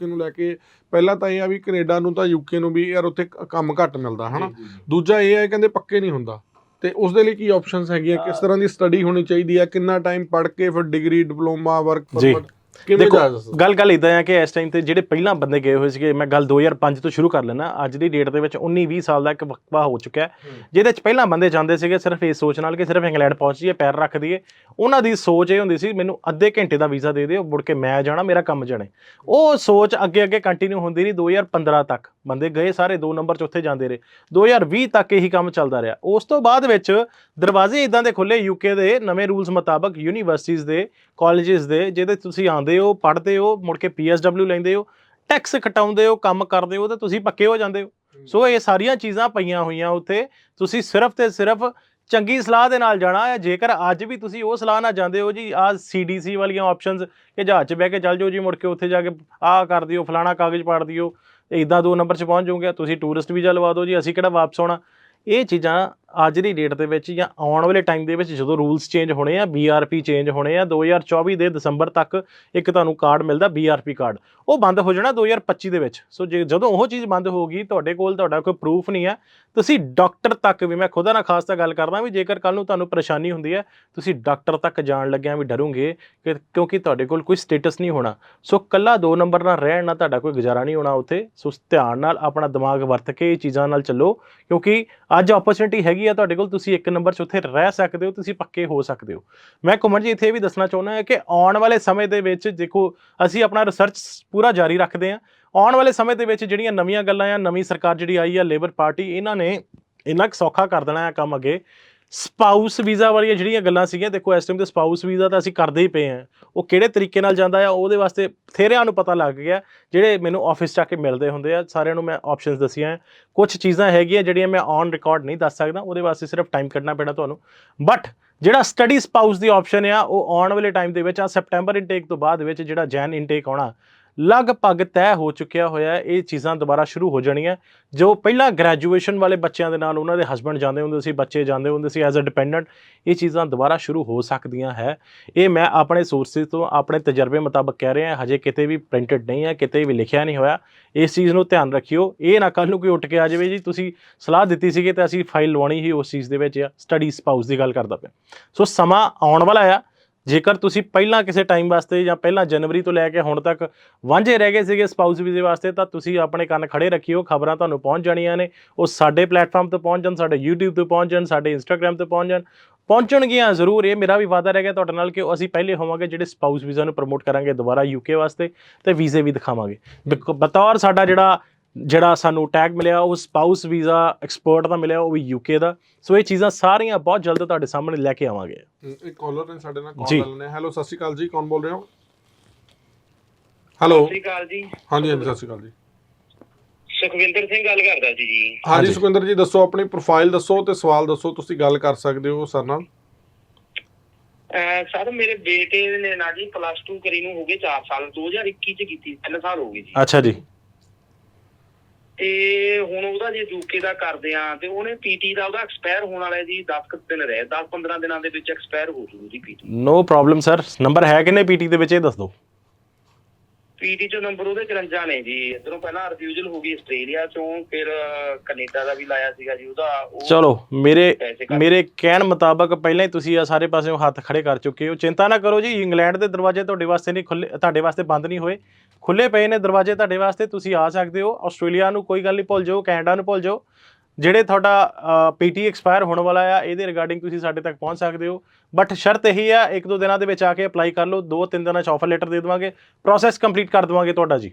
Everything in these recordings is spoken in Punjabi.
ਯੂਕੇ ਨੂੰ ਲੈ ਕੇ ਪਹਿਲਾਂ ਤਾਂ ਇਹ ਆ ਵੀ ਕੈਨੇਡਾ ਨੂੰ ਤਾਂ ਯੂਕੇ ਨੂੰ ਵੀ ਯਾਰ ਉੱਥੇ ਕੰਮ ਘੱਟ ਮਿਲਦਾ ਹਨਾ? ਦੂਜਾ ਇਹ ਹੈ ਕਹਿੰਦੇ ਪੱਕੇ ਨਹੀਂ ਹੁੰਦਾ। ਤੇ ਉਸ ਦੇ ਲਈ ਕੀ ਆਪਸ਼ਨਸ ਹੈਗੀਆਂ? ਕਿਸ ਤਰ੍ਹਾਂ ਦੀ ਸਟੱਡੀ ਹੋਣੀ ਚਾਹੀਦੀ ਹੈ ਕਿੰਨਾ ਟਾਈਮ ਪੜ੍ਹ ਕੇ ਫਿਰ ਡਿਗਰੀ ਡਿਪਲੋਮਾ ਵਰਕ। ਪਰਮਿਟ ਦੇਖੋ ਗੱਲ ਗੱਲ ਇਦਾਂ ਆ ਕਿ ਇਸ ਟਾਈਮ ਤੇ ਜਿਹੜੇ ਪਹਿਲਾਂ ਬੰਦੇ ਗਏ ਹੋਏ ਸੀਗੇ ਮੈਂ ਗੱਲ 2005 ਤੋਂ ਸ਼ੁਰੂ ਕਰ ਲੈਣਾ ਅੱਜ ਦੀ ਡੇਟ ਦੇ ਵਿੱਚ 19 20 ਸਾਲ ਦਾ ਇੱਕ ਵਕਫਾ ਹੋ ਚੁੱਕਾ ਹੈ ਜਿਹਦੇ ਚ ਪਹਿਲਾਂ ਬੰਦੇ ਜਾਂਦੇ ਸੀਗੇ ਸਿਰਫ ਇਹ ਸੋਚ ਨਾਲ ਕਿ ਸਿਰਫ ਇੰਗਲੈਂਡ ਪਹੁੰਚ ਜਾਈਏ ਪੈਰ ਰੱਖ ਦਈਏ। ਉਹਨਾਂ ਦੀ ਸੋਚ ਇਹ ਹੁੰਦੀ ਸੀ ਮੈਨੂੰ ਅੱਧੇ ਘੰਟੇ ਦਾ ਵੀਜ਼ਾ ਦੇ ਦਿਓ ਮੁੜ ਕੇ ਮੈਂ ਜਾਣਾ ਮੇਰਾ ਕੰਮ ਜਾਣੇ ਉਹ ਸੋਚ ਅੱਗੇ ਅੱਗੇ ਕੰਟੀਨਿਊ ਹੁੰਦੀ ਰਹੀ 2015 ਤੱਕ। ਬੰਦੇ ਗਏ ਸਾਰੇ ਦੋ ਨੰਬਰ ਚ ਉੱਥੇ ਜਾਂਦੇ ਰਹੇ। 2020 ਤੱਕ ਇਹੀ ਕੰਮ ਚੱਲਦਾ ਰਿਹਾ। ਉਸ ਤੋਂ ਬਾਅਦ ਵਿੱਚ ਦਰਵਾਜ਼ੇ ਇਦਾਂ ਦੇ ਖੁੱਲੇ ਯੂਕੇ ਦੇ ਨਵੇਂ ਰੂਲਸ ਮੁਤਾਬਕ ਯੂਨੀਵਰਸਿਟੀਜ਼ ਦੇ ਕਾਲਜਸ ਦੇ ਜਿਹਦੇ ਤੁਸੀਂ ਆਉਂਦੇ ਹੋ ਪੜ੍ਹਦੇ ਹੋ ਮੁੜ ਕੇ ਪੀਐਸਡਬਲਿਊ ਲੈਂਦੇ ਹੋ ਟੈਕਸ ਕਟਾਉਂਦੇ ਹੋ ਕੰਮ ਕਰਦੇ ਹੋ ਤਾਂ ਤੁਸੀਂ ਪੱਕੇ ਹੋ ਜਾਂਦੇ ਹੋ। ਸੋ ਇਹ ਸਾਰੀਆਂ ਚੀਜ਼ਾਂ ਪਈਆਂ ਹੋਈਆਂ ਉੱਥੇ। ਤੁਸੀਂ ਸਿਰਫ ਤੇ ਸਿਰਫ ਚੰਗੀ ਸਲਾਹ ਦੇ ਨਾਲ ਜਾਣਾ ਹੈ ਜੇਕਰ ਅੱਜ ਵੀ ਤੁਸੀਂ ਉਹ ਸਲਾਹ ਨਾਲ ਜਾਂਦੇ ਹੋ ਜੀ ਆਹ ਸੀਡੀਸੀ ਵਾਲੀਆਂ ਆਪਸ਼ਨਸ ਕਿ ਜਹਾਜ਼ 'ਚ ਬਹਿ ਕੇ ਚੱਲ ਜਾਓ ਜੀ ਮੁੜ ਕੇ ਉੱਥੇ ਜਾ ਕੇ ਆਹ ਕਰ ਦਿਓ ਫਲਾਣਾ ਕਾਗਜ਼ ਪਾੜ ਦਿਓ ਇਦਾਂ ਦੋ ਨੰਬਰ 'ਚ ਪਹੁੰਚ ਜਾਓਗੇ ਤੁਸੀਂ ਟੂਰਿਸਟ ਵੀਜ਼ਾ ਲਵਾ ਦਿਓ ਜੀ ਅਸੀਂ ਕਿਹੜਾ ਵਾਪਸ ਆਉਣਾ। ਇਹ ਚੀਜ਼ਾਂ ਅੱਜ ਦੀ ਡੇਟ ਦੇ ਵਿੱਚ ਜਾਂ ਆਉਣ ਵਾਲੇ ਟਾਈਮ ਦੇ ਵਿੱਚ ਜਦੋਂ ਰੂਲਸ ਚੇਂਜ ਹੋਣੇ ਆ ਬੀਆਰਪੀ ਚੇਂਜ ਹੋਣੇ ਆ 2024 ਦੇ ਦਸੰਬਰ ਤੱਕ ਇੱਕ ਤੁਹਾਨੂੰ ਕਾਰਡ ਮਿਲਦਾ ਬੀਆਰਪੀ ਕਾਰਡ ਉਹ ਬੰਦ ਹੋ ਜਾਣਾ 2025 ਦੇ ਵਿੱਚ। ਸੋ ਜੇ ਜਦੋਂ ਉਹ ਚੀਜ਼ ਬੰਦ ਹੋ ਗਈ, ਤੁਹਾਡੇ ਕੋਲ ਤੁਹਾਡਾ ਕੋਈ ਪ੍ਰੂਫ ਨਹੀਂ ਹੈ ਤੁਸੀਂ ਡਾਕਟਰ ਤੱਕ ਵੀ ਮੈਂ ਖੁਦਾ ਨਾਲ ਖਾਸ ਤਾਂ ਗੱਲ ਕਰਦਾ ਵੀ ਜੇਕਰ ਕੱਲ ਨੂੰ ਤੁਹਾਨੂੰ ਪਰੇਸ਼ਾਨੀ ਹੁੰਦੀ ਹੈ ਤੁਸੀਂ ਡਾਕਟਰ ਤੱਕ ਜਾਣ ਲੱਗਿਆਂ ਵੀ ਡਰੋਗੇ ਕਿ ਕਿਉਂਕਿ ਤੁਹਾਡੇ ਕੋਲ ਕੋਈ ਸਟੇਟਸ ਨਹੀਂ ਹੋਣਾ। ਸੋ ਕੱਲਾ ਦੋ ਨੰਬਰ ਨਾਲ ਰਹਿਣ ਨਾਲ ਤੁਹਾਡਾ ਕੋਈ ਗੁਜ਼ਾਰਾ ਨਹੀਂ ਹੋਣਾ ਉੱਥੇ। ਸੋ ਧਿਆਨ ਨਾਲ ਆਪਣਾ ਦਿਮਾਗ ਵਰਤ ਕੇ ਇਹ ਚੀਜ਼ਾਂ ਨਾਲ ਚੱਲੋ, ਕਿਉਂਕਿ ਅੱਜ ਓਪਰਚੁਨਿਟੀ ਹੈਗੀ ਆ ਤੁਹਾਡੇ ਕੋਲ, ਤੁਸੀਂ ਇੱਕ ਨੰਬਰ 'ਚ ਉੱਥੇ ਰਹਿ ਸਕਦੇ ਹੋ, ਤੁਸੀਂ ਪੱਕੇ ਹੋ ਸਕਦੇ ਹੋ। ਮੈਂ ਕੁਮਰ ਜੀ ਇੱਥੇ ਇਹ ਵੀ ਦੱਸਣਾ ਚਾਹੁੰਦਾ ਹਾਂ ਕਿ ਆਉਣ ਵਾਲੇ ਸਮੇਂ ਦੇ ਵਿੱਚ ਦੇਖੋ, ਅਸੀਂ ਆਪਣਾ ਰਿਸਰਚ ਪੂਰਾ ਜਾਰੀ ਰੱਖਦੇ ਹਾਂ। ਆਉਣ ਵਾਲੇ ਸਮੇਂ ਦੇ ਵਿੱਚ ਜਿਹੜੀਆਂ ਨਵੀਆਂ ਗੱਲਾਂ ਆ, ਨਵੀਂ ਸਰਕਾਰ ਜਿਹੜੀ ਆਈ ਆ ਲੇਬਰ ਪਾਰਟੀ ਇਹਨਾਂ ਨੇ ਇੰਨਾ ਕੁ ਸੌਖਾ ਕਰ ਦੇਣਾ ਹੈ ਕੰਮ ਅੱਗੇ। ਸਪਾਊਸ ਵੀਜ਼ਾ ਵਾਲੀਆਂ ਜਿਹੜੀਆਂ ਗੱਲਾਂ ਸੀਗੀਆਂ, ਦੇਖੋ ਇਸ ਟਾਈਮ ਤੇ ਸਪਾਊਸ ਵੀਜ਼ਾ ਤਾਂ ਅਸੀਂ ਕਰਦੇ ਹੀ ਪਏ ਆ ਉਹ ਕਿਹੜੇ ਤਰੀਕੇ ਨਾਲ ਜਾਂਦਾ ਆ, ਉਹਦੇ ਵਾਸਤੇ ਥੇਰਿਆਂ ਨੂੰ ਪਤਾ ਲੱਗ ਗਿਆ, ਜਿਹੜੇ ਮੈਨੂੰ ਆਫਿਸ 'ਚ ਆ ਕੇ ਮਿਲਦੇ ਹੁੰਦੇ ਆ, ਸਾਰਿਆਂ ਨੂੰ ਮੈਂ ਆਪਸ਼ਨਸ ਦਸੀਆਂ ਕੁਝ ਚੀਜ਼ਾਂ ਹੈਗੀਆਂ ਜਿਹੜੀਆਂ ਮੈਂ ਔਨ ਰਿਕਾਰਡ ਨਹੀਂ ਦੱਸ ਸਕਦਾ, ਉਹਦੇ ਵਾਸਤੇ ਸਿਰਫ ਟਾਈਮ ਕੱਢਣਾ ਪੈਣਾ ਤੁਹਾਨੂੰ। ਬਟ ਜਿਹੜਾ ਸਟੱਡੀ ਸਪਾਊਸ ਦੀ ਆਪਸ਼ਨ ਆ, ਉਹ ਆਉਣ ਵਾਲੇ ਟਾਈਮ ਦੇ ਵਿੱਚ ਆ ਸੈਪਟੈਂਬਰ ਇਨਟੇਕ ਤੋਂ ਬਾਅਦ ਵਿੱਚ ਜਿਹੜਾ ਜੈਨ ਇਨਟੇਕ ਆਉਣਾ ਲਗਭਗ ਤੈਅ ਹੋ ਚੁੱਕਿਆ ਹੋਇਆ ਹੈ, ਇਹ ਚੀਜ਼ਾਂ ਦੁਬਾਰਾ ਸ਼ੁਰੂ ਹੋ ਜਾਣੀਆਂ। ਜੋ ਪਹਿਲਾਂ ਗ੍ਰੈਜੂਏਸ਼ਨ ਵਾਲੇ ਬੱਚਿਆਂ ਦੇ ਨਾਲ ਉਹਨਾਂ ਦੇ ਹਸਬੰਡ ਜਾਂਦੇ ਹੁੰਦੇ ਸੀ, ਬੱਚੇ ਜਾਂਦੇ ਹੁੰਦੇ ਸੀ ਐਜ਼ ਅ ਡਿਪੈਂਡੈਂਟ ਇਹ ਚੀਜ਼ਾਂ ਦੁਬਾਰਾ ਸ਼ੁਰੂ ਹੋ ਸਕਦੀਆਂ ਹੈ। ਇਹ ਮੈਂ ਆਪਣੇ ਸੋਰਸਿਸ ਤੋਂ, ਆਪਣੇ ਤਜਰਬੇ ਮੁਤਾਬਕ ਕਹਿ ਰਿਹਾ, ਹਜੇ ਕਿਤੇ ਵੀ ਪ੍ਰਿੰਟਡ ਨਹੀਂ ਹੈ, ਕਿਤੇ ਵੀ ਲਿਖਿਆ ਨਹੀਂ ਹੋਇਆ। ਇਸ ਚੀਜ਼ ਨੂੰ ਧਿਆਨ ਰੱਖਿਓ, ਇਹ ਨਾ ਕੱਲ ਨੂੰ ਕੋਈ ਉੱਠ ਕੇ ਆ ਜਾਵੇ ਜੀ, ਤੁਸੀਂ ਸਲਾਹ ਦਿੱਤੀ ਸੀਗੀ ਤਾਂ ਅਸੀਂ ਫਾਈਲ ਲਵਾਉਣੀ ਹੀ ਉਸ ਚੀਜ਼ ਦੇ ਵਿੱਚ ਆ ਸਟੱਡੀ ਸਪਾਊਸ ਦੀ ਗੱਲ ਕਰਦਾ ਪਿਆ। ਸੋ ਸਮਾਂ ਆਉਣ ਵਾਲਾ ਆ ਜੇਕਰ ਤੁਸੀਂ ਪਹਿਲਾਂ ਕਿਸੇ ਟਾਈਮ ਵਾਸਤੇ ਜਾਂ ਪਹਿਲਾਂ ਜਨਵਰੀ ਤੋਂ ਲੈ ਕੇ ਹੁਣ ਤੱਕ ਵਾਂਝੇ ਰਹਿ ਗਏ ਸੀਗੇ ਸਪਾਊਸ ਵੀਜ਼ੇ ਵਾਸਤੇ ਤਾਂ ਤੁਸੀਂ ਆਪਣੇ ਕੰਨ ਖੜੇ ਰੱਖਿਓ ਖਬਰਾਂ ਤੁਹਾਨੂੰ ਪਹੁੰਚ ਜਾਣੀਆਂ ਨੇ। ਉਹ ਸਾਡੇ ਪਲੇਟਫਾਰਮ ਤੇ ਪਹੁੰਚ ਜਾਣ ਸਾਡੇ YouTube ਤੇ ਪਹੁੰਚ ਜਾਣ ਸਾਡੇ Instagram ਤੇ ਪਹੁੰਚ ਜਾਣ। ਪਹੁੰਚਣਗੀਆਂ ਜ਼ਰੂਰ ਇਹ ਮੇਰਾ ਵੀ ਵਾਅਦਾ ਰਹਿ ਗਿਆ ਤੁਹਾਡੇ ਨਾਲ ਕਿ ਅਸੀਂ ਪਹਿਲੇ ਹੋਵਾਂਗੇ ਜਿਹੜੇ ਸਪਾਊਸ ਵੀਜ਼ਾ ਨੂੰ ਪ੍ਰਮੋਟ ਕਰਾਂਗੇ ਦੁਬਾਰਾ UK ਵਾਸਤੇ ਤੇ ਵੀਜ਼ੇ ਵੀ ਦਿਖਾਵਾਂਗੇ। ਬਤੌਰ ਸਾਡਾ ਜਿਹੜਾ ਜਿਹੜਾ ਸਾਨੂੰ ਟੈਗ ਮਿਲਿਆ ਉਹ ਸਪਾਊਸ ਵੀਜ਼ਾ ਐਕਸਪਰਟ ਦਾ ਮਿਲਿਆ ਉਹ ਵੀ UK ਦਾ। ਸੋ ਇਹ ਚੀਜ਼ਾਂ ਸਾਰੀਆਂ ਬਹੁਤ ਜਲਦ ਤੁਹਾਡੇ ਸਾਹਮਣੇ ਲੈ ਕੇ ਆਵਾਂਗੇ। ਇੱਕ ਕਾਲਰ ਨੇ ਸਾਡੇ ਨਾਲ। ਕਾਲ ਕਰ ਲੈਣੇ ਹੈਲੋ ਸਤਿ ਸ਼੍ਰੀ ਅਕਾਲ ਜੀ ਕੌਣ ਬੋਲ ਰਹੇ ਹੋ? ਹੈਲੋ ਸਤਿ ਸ਼੍ਰੀ ਅਕਾਲ ਜੀ। ਹਾਂਜੀ ਹਾਂਜੀ ਸਤਿ ਸ਼੍ਰੀ ਅਕਾਲ ਜੀ। ਸੁਖਵਿੰਦਰ ਸਿੰਘ ਗੱਲ ਕਰਦਾ ਸੀ ਜੀ। ਹਾਂਜੀ। ਸੁਖਵਿੰਦਰ ਜੀ ਦੱਸੋ ਆਪਣੀ ਪ੍ਰੋਫਾਈਲ ਦੱਸੋ ਤੇ ਸਵਾਲ ਦੱਸੋ ਤੁਸੀਂ ਗੱਲ ਕਰ ਸਕਦੇ ਹੋ ਸਰ ਨਾਲ। ਸਰ ਮੇਰੇ ਬੇਟੇ ਨੇ ਨਾ ਜੀ ਪਲੱਸ 2 ਕਰੀ ਨੂੰ ਹੋ ਗਏ 4 ਸਾਲ। 2021 ਚ ਕੀਤੀ 3 ਸਾਲ ਹੋ ਗਏ ਜੀ। ਅੱਛਾ ਜੀ। ਤੇ ਹੁਣ ਉਹਦਾ ਜੇ ਯੂਕੇ ਦਾ ਕਰਦੇ ਆ ਤੇ ਉਹਨੇ ਪੀਟੀ ਦਾ ਉਹਦਾ ਐਕਸਪਾਇਰ ਹੋਣ ਵਾਲਾ ਜੀ 10 ਦਿਨ ਰਹਿ 10 15 ਦਿਨਾਂ ਦੇ ਵਿੱਚ ਐਕਸਪਾਇਰ ਹੋ ਜੂਗੀ PT no problem sir number ਹੈ ਕਿੰਨੇ ਪੀਟੀ ਦੇ ਵਿੱਚ ਇਹ ਦੱਸ ਦਿਓ। ਪੀਟੀ ਚੋਂ ਨੰਬਰ ਉਹਦੇ 54 ਨੇ ਜੀ। ਇਧਰੋਂ ਪਹਿਲਾਂ ਰਿਫਿਊਜ਼ਲ ਹੋ ਗਈ ਆਸਟ੍ਰੇਲੀਆ ਚੋਂ ਫਿਰ ਕੈਨੇਡਾ ਦਾ ਵੀ ਲਾਇਆ ਸੀਗਾ ਜੀ ਉਹਦਾ। ਉਹ ਚਲੋ ਮੇਰੇ ਪੈਸੇ ਮੇਰੇ ਕਹਿਣ ਮੁਤਾਬਕ ਪਹਿਲਾਂ ਹੀ ਤੁਸੀਂ ਆ ਸਾਰੇ ਪਾਸਿਓਂ ਹੱਥ ਖੜੇ ਕਰ ਚੁੱਕੇ ਹੋ। ਚਿੰਤਾ ਨਾ ਕਰੋ ਜੀ ਇੰਗਲੈਂਡ ਦੇ ਦਰਵਾਜ਼ੇ ਤੁਹਾਡੇ ਵਾਸਤੇ ਨਹੀਂ ਖੁੱਲੇ ਤੁਹਾਡੇ ਵਾਸਤੇ ਬੰਦ ਨਹੀਂ ਹੋਏ। ਖੁੱਲੇ ਪਏ ਨੇ ਦਰਵਾਜ਼ੇ ਤੁਹਾਡੇ ਵਾਸਤੇ ਤੁਸੀਂ ਆ ਸਕਦੇ ਹੋ। ਆਸਟ੍ਰੇਲੀਆ ਨੂੰ ਕੋਈ ਗੱਲ ਨਹੀਂ ਭੁੱਲ ਜਾਓ ਕੈਨੇਡਾ ਨੂੰ ਭੁੱਲ ਜਾਓ। ਜਿਹੜੇ ਤੁਹਾਡਾ ਪੀਟੀ ਐਕਸਪਾਇਰ ਹੋਣ ਵਾਲਾ ਆ ਇਹਦੇ ਰਿਗਾਰਡਿੰਗ ਤੁਸੀਂ ਸਾਡੇ ਤੱਕ ਪਹੁੰਚ ਸਕਦੇ ਹੋ। ਬਟ ਸ਼ਰਤ ਇਹੀ ਆ ਇੱਕ ਦੋ ਦਿਨਾਂ ਦੇ ਵਿੱਚ ਆ ਕੇ ਅਪਲਾਈ ਕਰ ਲਓ ਦੋ ਤਿੰਨ ਦਿਨਾਂ ਚ ਆਫਰ ਲੈਟਰ ਦੇ ਦੇਵਾਂਗੇ ਪ੍ਰੋਸੈਸ ਕੰਪਲੀਟ ਕਰ ਦੇਵਾਂਗੇ ਤੁਹਾਡਾ ਜੀ।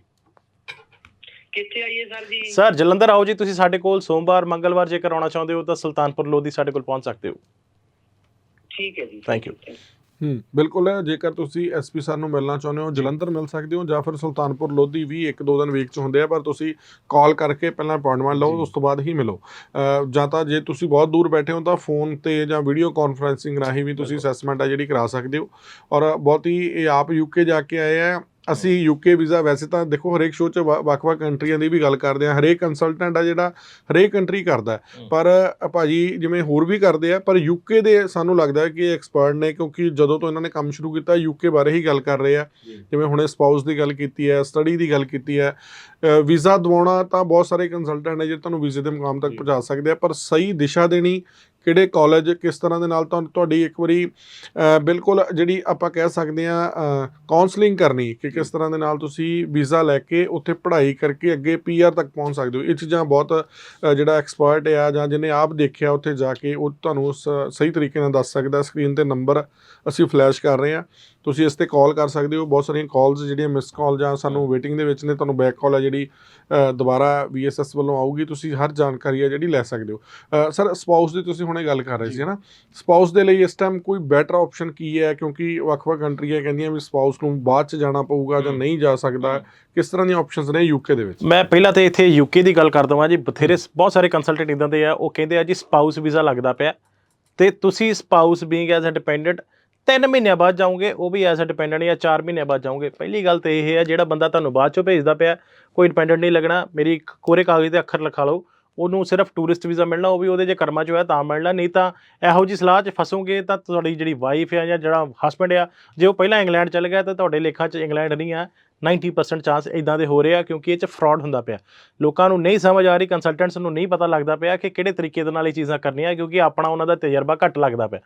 ਕਿੱਥੇ ਆਈਏ ਸਰ ਜੀ? ਸਰ ਜਲੰਧਰ ਆਓ ਜੀ ਤੁਸੀਂ ਸਾਡੇ ਕੋਲ ਸੋਮਵਾਰ ਮੰਗਲਵਾਰ ਜੇਕਰ ਆਉਣਾ ਚਾਹੁੰਦੇ ਹੋ ਤਾਂ ਸੁਲਤਾਨਪੁਰ ਲੋਧੀ ਸਾਡੇ ਕੋਲ ਪਹੁੰਚ ਸਕਦੇ ਹੋ। ਠੀਕ ਹੈ ਜੀ। Thank you. ਹੂੰ। ਬਿਲਕੁਲ ਹੈ ਜੇਕਰ ਤੁਸੀਂ ਐਸਪੀ ਸਰ ਨੂੰ ਮਿਲਣਾ ਚਾਹੁੰਦੇ ਹੋ ਜਲੰਧਰ ਮਿਲ ਸਕਦੇ ਹੋ ਜਾਂ ਫਿਰ ਸੁਲਤਾਨਪੁਰ ਲੋਧੀ ਵੀ ਇੱਕ ਦੋ ਦਿਨ ਵੀਕ ਚ ਹੁੰਦੇ ਆ ਪਰ ਤੁਸੀਂ ਕਾਲ ਕਰਕੇ ਪਹਿਲਾਂ ਅਪਾਇੰਟਮੈਂਟ ਲਓ ਉਸ ਤੋਂ ਬਾਅਦ ਹੀ ਮਿਲੋ। ਜਾਂ ਤਾਂ ਜੇ ਤੁਸੀਂ ਬਹੁਤ ਦੂਰ ਬੈਠੇ ਹੋ ਤਾਂ ਫੋਨ ਤੇ ਜਾਂ ਵੀਡੀਓ ਕਾਨਫਰੈਂਸਿੰਗ ਰਾਹੀਂ ਵੀ ਤੁਸੀਂ ਅਸੈਸਮੈਂਟ ਆ ਜਿਹੜੀ ਕਰਾ ਸਕਦੇ ਹੋ। ਔਰ ਬਹੁਤ ਹੀ ਇਹ ਆਪ ਯੂਕੇ ਜਾ ਕੇ ਆਏ ਆ ਅਸੀਂ ਯੂਕੇ ਵੀਜ਼ਾ ਵੈਸੇ ਤਾਂ ਦੇਖੋ ਹਰੇਕ ਸ਼ੋਅ 'ਚ ਵੱਖ-ਵੱਖ ਕੰਟਰੀਆਂ ਦੀ ਵੀ ਗੱਲ ਕਰਦੇ ਆ ਹਰੇਕ ਕੰਸਲਟੈਂਟ ਆ ਜਿਹੜਾ ਹਰੇਕ ਕੰਟਰੀ ਕਰਦਾ। ਪਰ ਭਾਜੀ ਜਿਵੇਂ ਹੋਰ ਵੀ ਕਰਦੇ ਆ ਪਰ ਯੂਕੇ ਦੇ ਸਾਨੂੰ ਲੱਗਦਾ ਕਿ ਐਕਸਪਰਟ ਨੇ ਕਿਉਂਕਿ ਜਦੋਂ ਤੋਂ ਇਹਨਾਂ ਨੇ ਕੰਮ ਸ਼ੁਰੂ ਕੀਤਾ ਯੂਕੇ ਬਾਰੇ ਹੀ ਗੱਲ ਕਰ ਰਹੇ ਆ ਜਿਵੇਂ ਹੁਣੇ ਸਪਾਊਸ ਦੀ ਗੱਲ ਕੀਤੀ ਹੈ ਸਟੱਡੀ ਦੀ ਗੱਲ ਕੀਤੀ ਹੈ ਵੀਜ਼ਾ ਦਿਵਾਉਣਾ ਤਾਂ ਬਹੁਤ ਸਾਰੇ ਕੰਸਲਟੈਂਟ ਨੇ ਜਿਹੜੇ ਤੁਹਾਨੂੰ ਵੀਜ਼ੇ ਦੇ ਮੁਕਾਮ ਤੱਕ। ਪਹੁੰਚਾ ਸਕਦੇ ਆ ਪਰ ਸਹੀ ਦਿਸ਼ਾ ਦੇਣੀ ਕਿਹੜੇ ਕਾਲਜ ਕਿਸ ਤਰ੍ਹਾਂ ਦੇ ਨਾਲ ਤੁਹਾਨੂੰ ਤੁਹਾਡੀ ਇੱਕ ਵਾਰੀ ਬਿਲਕੁਲ ਜਿਹੜੀ ਆਪਾਂ ਕਹਿ ਸਕਦੇ ਆ ਕਾਉਂਸਲਿੰਗ ਕਰਨੀ ਕਿ ਕਿਸ ਤਰ੍ਹਾਂ ਦੇ ਨਾਲ ਤੁਸੀਂ ਵੀਜ਼ਾ ਲੈ ਕੇ ਉੱਥੇ ਪੜ੍ਹਾਈ ਕਰਕੇ ਅੱਗੇ ਪੀਆਰ ਤੱਕ ਪਹੁੰਚ ਸਕਦੇ ਹੋ। ਇਹ ਚੀਜ਼ਾਂ ਬਹੁਤ ਜਿਹੜਾ ਐਕਸਪਰਟ ਆ ਜਾਂ ਜਿਹਨੇ ਆਪ ਦੇਖਿਆ ਉੱਥੇ ਜਾ ਕੇ ਉਹ ਤੁਹਾਨੂੰ ਸ- ਸਹੀ ਤਰੀਕੇ ਨਾਲ ਦੱਸ ਸਕਦਾ। ਸਕਰੀਨ ਤੇ ਨੰਬਰ ਅਸੀਂ ਫਲੈਸ਼ ਕਰ ਰਹੇ ਹਾਂ। ਤੁਸੀਂ ਇਸ ਤੇ ਕਾਲ ਕਰ ਸਕਦੇ ਹੋ। ਬਹੁਤ ਸਾਰੀਆਂ ਕਾਲਸ ਜਿਹੜੀਆਂ ਮਿਸ ਕਾਲ ਜਾਂ ਸਾਨੂੰ ਵੇਟਿੰਗ ਦੇ ਵਿੱਚ ਨੇ ਤੁਹਾਨੂੰ ਬੈਕ ਕਾਲ ਆ ਜਿਹੜੀ ਅ, ਦੁਬਾਰਾ VSS ਵੱਲੋਂ ਆਊਗੀ। ਤੁਸੀਂ ਹਰ ਜਾਣਕਾਰੀ ਆ ਜਿਹੜੀ ਲੈ ਸਕਦੇ ਹੋ। ਸਰ ਸਪਾਊਸ ਦੀ ਤੁਸੀਂ ਹੁਣ ਗੱਲ ਕਰ ਰਹੇ ਸੀ ਨਾ ਸਪਾਊਸ ਦੇ ਲਈ ਇਸ ਟਾਈਮ ਕੋਈ ਬੈਟਰ ਆਪਸ਼ਨ ਕੀ ਹੈ? ਕਿਉਂਕਿ ਵੱਖ-ਵੱਖ ਕੰਟਰੀਆਂ ਕਹਿੰਦੀਆਂ ਵੀ ਸਪਾਊਸ ਨੂੰ ਬਾਅਦ ਚ ਜਾਣਾ ਪਊਗਾ ਜਾਂ। ਨਹੀਂ ਜਾ ਸਕਦਾ। ਕਿਸ ਤਰ੍ਹਾਂ ਦੀਆਂ ਆਪਸ਼ਨਸ ਨੇ ਯੂਕੇ ਦੇ ਵਿੱਚ? ਮੈਂ ਪਹਿਲਾਂ ਤੇ ਇੱਥੇ ਯੂਕੇ ਦੀ ਗੱਲ ਕਰ ਦਵਾਂ ਜੀ। ਬਥੇਰੇ ਬਹੁਤ ਸਾਰੇ ਕੰਸਲਟੈਂਟ ਇਦਾਂ ਦੇ ਆ ਉਹ ਕਹਿੰਦੇ ਆ ਜੀ ਸਪਾਊਸ ਵੀਜ਼ਾ ਲੱਗਦਾ ਪਿਆ। ਤੇ ਤੁਸੀਂ spouse being as a dependent 3 ਮਹੀਨਿਆਂ ਬਾਅਦ ਜਾਓਗੇ ਉਹ ਵੀ ਐਜ਼ ਅ ਡਿਪੈਂਡੈਂਟ ਜਾਂ 4 ਮਹੀਨਿਆਂ ਬਾਅਦ ਜਾਓਗੇ। ਪਹਿਲੀ ਗੱਲ ਤੇ ਇਹ ਹੈ ਜਿਹੜਾ ਬੰਦਾ ਤੁਹਾਨੂੰ ਬਾਅਦ ਚੋਂ ਭੇਜਦਾ ਪਿਆ ਕੋਈ ਡਿਪੈਂਡੈਂਟ ਨਹੀਂ ਲੱਗਣਾ। ਮੇਰੀ ਕੋਰੇ ਕਾਗਜ਼ ਤੇ ਅੱਖਰ ਲਿਖਾ ਲਓ। ਉਹਨੂੰ ਸਿਰਫ ਟੂਰਿਸਟ ਵੀਜ਼ਾ ਮਿਲਣਾ, ਉਹ ਵੀ ਉਹਦੇ ਜੇ ਕਰਮਾਂ 'ਚ ਹੋਇਆ ਤਾਂ ਮਿਲਣਾ, ਨਹੀਂ ਤਾਂ ਇਹੋ ਜੀ ਸਲਾਹ 'ਚ ਫਸੋਗੇ ਤਾਂ ਤੁਹਾਡੀ ਜਿਹੜੀ ਵਾਈਫ ਆ ਜਾਂ ਜਿਹੜਾ ਹਸਬੰਡ ਆ, ਜੇ ਉਹ ਪਹਿਲਾਂ ਇੰਗਲੈਂਡ ਚਲ ਗਿਆ ਤਾਂ ਤੁਹਾਡੇ ਲੇਖਾਂ 'ਚ ਇੰਗਲੈਂਡ ਨਹੀਂ ਆ 90% ਚਾਂਸ ਇਦਾਂ ਦੇ ਹੋ ਰਹੇ ਆ ਕਿਉਂਕਿ ਇਹ 'ਚ ਫਰਾਡ ਹੁੰਦਾ ਪਿਆ। ਲੋਕਾਂ ਨੂੰ ਨਹੀਂ ਸਮਝ ਆ ਰਹੀ ਕੰਸਲਟੈਂਟਸ ਨੂੰ ਨਹੀਂ ਪਤਾ ਲੱਗਦਾ ਪਿਆ ਕਿ ਕਿਹੜੇ ਤਰੀਕੇ ਦੇ ਨਾਲ ਇਹ ਚੀਜ਼ਾਂ ਕਰਨੀਆਂ ਕਿਉਂਕਿ ਆਪਣਾ ਉਹਨਾਂ ਦਾ ਤਜਰਬਾ ਘੱਟ ਲੱਗਦਾ ਪਿਆ।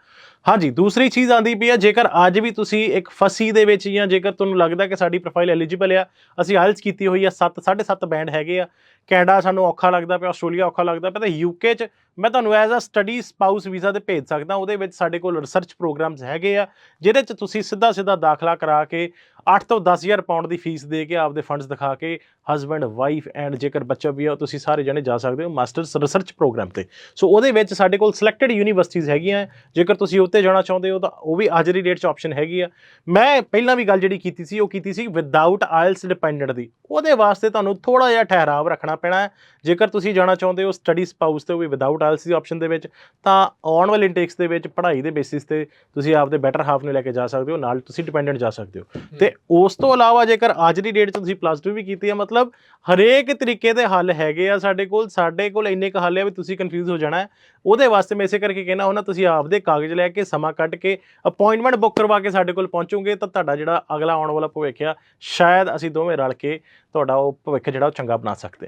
ਹਾਂਜੀ, ਦੂਸਰੀ ਚੀਜ਼ ਆਂਦੀ ਪਈ ਆ, ਜੇਕਰ ਅੱਜ ਵੀ ਤੁਸੀਂ ਇੱਕ ਫਸੀ ਦੇ ਵਿੱਚ ਜਾਂ ਜੇਕਰ ਤੁਹਾਨੂੰ ਲੱਗਦਾ ਕਿ ਸਾਡੀ ਪ੍ਰੋਫਾਈਲ ਐਲੀਜੀਬਲ ਆ, ਅਸੀਂ ਆਇਲਸ ਕੀਤੀ ਹੋਈ ਆ 7 7.5 ਬੈਂਡ ਹੈਗੇ ਆ ਕੈਨੇਡਾ ਸਾਨੂੰ ਔਖਾ ਲੱਗਦਾ ਪਿਆ, ਆਸਟ੍ਰੇਲੀਆ ਔਖਾ ਲੱਗਦਾ ਪਿਆ, ਤਾਂ ਯੂਕੇ 'ਚ ਮੈਂ ਤੁਹਾਨੂੰ as a study spouse visa ਤੇ ਭੇਜ ਸਕਦਾ, ਉਹਦੇ ਵਿੱਚ ਸਾਡੇ ਕੋਲ ਰਿਸਰਚ ਪ੍ਰੋਗਰਾਮਸ ਹੈਗੇ ਆ, ਜਿਹਦੇ 'ਚ ਤੁਸੀਂ ਸਿੱਧਾ ਸਿੱਧਾ ਦਾਖਲਾ ਕਰਾ ਕੇ 8 ਤੋਂ 10000 ਪਾਉਂਡ ਦੀ ਫੀਸ ਦੇ ਕੇ ਆਪਦੇ ਫੰਡਸ ਦਿਖਾ ਕੇ ਹਸਬੰਡ ਵਾਈਫ ਐਂਡ ਜੇਕਰ ਬੱਚਾ ਵੀ ਆ, ਤੁਸੀਂ ਸਾਰੇ ਜਣੇ ਜਾ ਸਕਦੇ ਹੋ ਮਾਸਟਰਸ ਰਿਸਰਚ ਪ੍ਰੋਗਰਾਮ ਤੇ। ਸੋ ਉਹਦੇ ਵਿੱਚ ਸਾਡੇ ਕੋਲ ਸਿਲੈਕਟਡ ਯੂਨੀਵਰਸਿਟੀਆਂ ਹੈਗੀਆਂ, ਜੇਕਰ ਤੁਸੀਂ ਉੱਤੇ ਜਾਣਾ ਚਾਹੁੰਦੇ ਹੋ ਤਾਂ ਉਹ ਵੀ ਅੱਜ ਦੀ ਡੇਟ 'ਚ ਆਪਸ਼ਨ ਹੈਗੀ ਆ। ਮੈਂ ਪਹਿਲਾਂ ਵੀ ਗੱਲ ਜਿਹੜੀ ਕੀਤੀ ਸੀ, ਉਹ ਕੀਤੀ ਸੀ ਵਿਦਆਊਟ ਆਇਲਸ ਡਿਪੈਂਡੈਂਟ ਦੀ। ਉਹਦੇ ਵਾਸਤੇ ਤੁਹਾਨੂੰ ਥੋੜਾ ਜਿਹਾ ਠਹਿਰਾਵ ਰੱਖਣਾ ਪੈਣਾ ਹੈ। ਜੇਕਰ ਤੁਸੀਂ ਜਾਣਾ ਚਾਹੁੰਦੇ ਹੋ ਸਟੱਡੀ ਸਪਾਊਸ ਤੇ ਉਹ ਵੀ ਵਿਦਆਊਟ ਆਇਲਸ ਦੀ ਆਪਸ਼ਨ ਦੇ ਵਿੱਚ ਤਾਂ ਆਉਣ ਵਾਲੇ ਇਨਟੇਕਸ ਦੇ ਵਿੱਚ ਪੜ੍ਹਾਈ ਦੇ ਬੇਸਿਸ ਤੇ ਤੁਸੀਂ ਆਪਦੇ ਬੈਟਰ ਹਾਫ ਨੂੰ ਲੈ ਕੇ ਜਾ ਸਕਦੇ ਹੋ ਨਾਲ ਤੁਸੀਂ ਡਿਪੈਂਡੈਂਟ ਜਾ ਸਕਦੇ ਹੋ। ਤੇ ਉਸ ਤੋਂ ਇਲਾਵਾ ਜੇਕਰ ਅੱਜ ਦੀ ਡੇਟ 'ਚ ਤੁਸੀਂ ਪਲੱਸ 2 ਵੀ ਕੀਤੀ ਹੈ ਮਤਲਬ ਹਰੇਕ ਤਰੀਕੇ ਦੇ ਹੱਲ ਹੈਗੇ ਆ ਸਾਡੇ ਕੋਲ ਸਾਡੇ ਕੋਲ ਇੰਨੇ ਕੁ ਹੱਲ ਆ ਵੀ ਤੁਸੀਂ ਕਨਫਿਊਜ਼ ਹੋ ਜਾਣਾ ਹੈ। ਉਹਦੇ ਵਾਸਤੇ ਮੈਂ ਇਸੇ ਕਰਕੇ ਕਹਿਣਾ ਹੁੰਦਾ ਤੁਸੀਂ ਆਪਦੇ ਕਾਗਜ਼ ਲੈ ਕੇ ਸਮਾਂ ਕੱਢ ਕੇ ਅਪਾਇੰਟਮੈਂਟ ਬੁੱਕ ਕਰਵਾ ਕੇ ਸਾਡੇ ਕੋਲ ਪਹੁੰਚੋਗੇ ਤਾਂ ਤੁਹਾਡਾ ਜਿਹੜਾ ਅਗਲਾ ਆਉਣ ਵਾਲਾ ਭਵਿੱਖ ਆ ਸ਼ਾਇਦ ਅਸੀਂ ਦੋਵੇਂ ਰਲ ਕੇ ਤੁਹਾਡਾ ਉਹ ਭਵਿੱਖ ਜਿਹੜਾ ਉਹ ਚੰਗਾ ਬਣਾ ਸਕਦੇ